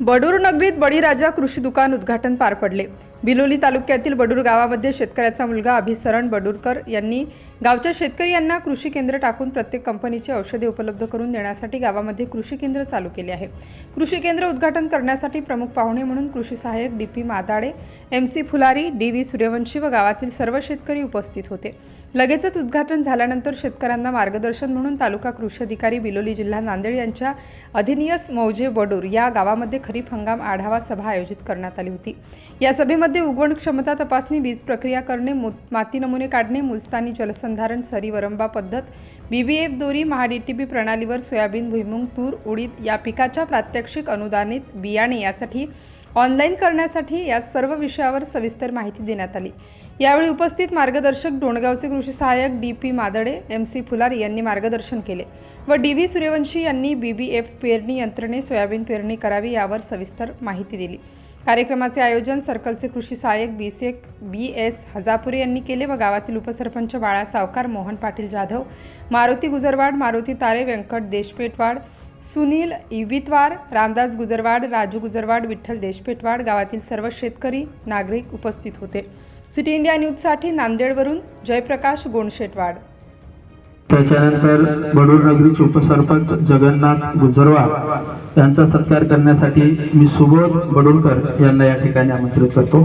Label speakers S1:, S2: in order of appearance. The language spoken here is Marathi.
S1: बडूर नगरीत बळीराजा कृषी दुकान उद्घाटन पार पडले. बिलोली तालुक्यातील बडूर गावामध्ये शेतकऱ्याचा मुलगा अभिसरण बडूरकर यांनी गावच्या शेतकरी यांना कृषी केंद्र टाकून प्रत्येक कंपनीची औषधे उपलब्ध करून देण्यासाठी गावामध्ये कृषी केंद्र चालू केले आहे. कृषी केंद्र उद्घाटन करण्यासाठी प्रमुख पाहुणे म्हणून कृषी सहाय्यक D P Madade M C Phulari D V Suryavanshi व गावातील सर्व शेतकरी उपस्थित होते. लगेचच उद्घाटन झाल्यानंतर शेतकऱ्यांना मार्गदर्शन म्हणून तालुका कृषी अधिकारी बिलोली जिल्हा नांदेड यांच्या अधिनियस मौजे बडूर या गावामध्ये खरीप हंगाम आढावा सभा आयोजित करण्यात आली होती. या सभेमध्ये उगवण क्षमता तपासणी बीज प्रक्रिया करणे माती नमुने काढणे मुलस्तानी जलसंधारण सरी वरंबा पद्धत बीबीएफ दोरी महाडीटीबी प्रणालीवर सोयाबीन भुईमुंग तूर उडीद या पिकाच्या प्रात्यक्षिक अनुदानित बियाणे यासाठी ऑनलाईन करण्यासाठी या सर्व विषयावर सविस्तर माहिती देण्यात आली. यावेळी उपस्थित मार्गदर्शक डोणगावचे कृषी सहाय्यक D P Madade M C Phulari यांनी मार्गदर्शन केले व डी व्ही सूर्यवंशी यांनी बीबीएफ पेरणी यंत्रणे सोयाबीन पेरणी करावी यावर सविस्तर माहिती दिली. कार्यक्रमाचे आयोजन सर्कलचे कृषी सहाय्यक बी सी बी एस हजापुरे यांनी केले व गावातील उपसरपंच बाळा सावकार मोहन पाटील जाधव मारुती गुजरवाड मारुती तारे व्यंकट देशपेठवाड सुनील इवितवार रामदास गुजरवाड राजू गुजरवाड विठ्ठल देशपेठवाड गावातील सर्व शेतकरी नागरिक उपस्थित होते. सिटी इंडिया न्यूजसाठी नांदेडवरून जयप्रकाश गोंडशेटवाड.
S2: त्याच्यानंतर बडूर नगरीचे उपसरपंच जगन्नाथ गुजरवा यांचा सत्कार करण्यासाठी मी सुबोध बडुलकर यांना या ठिकाणी आमंत्रित करतो.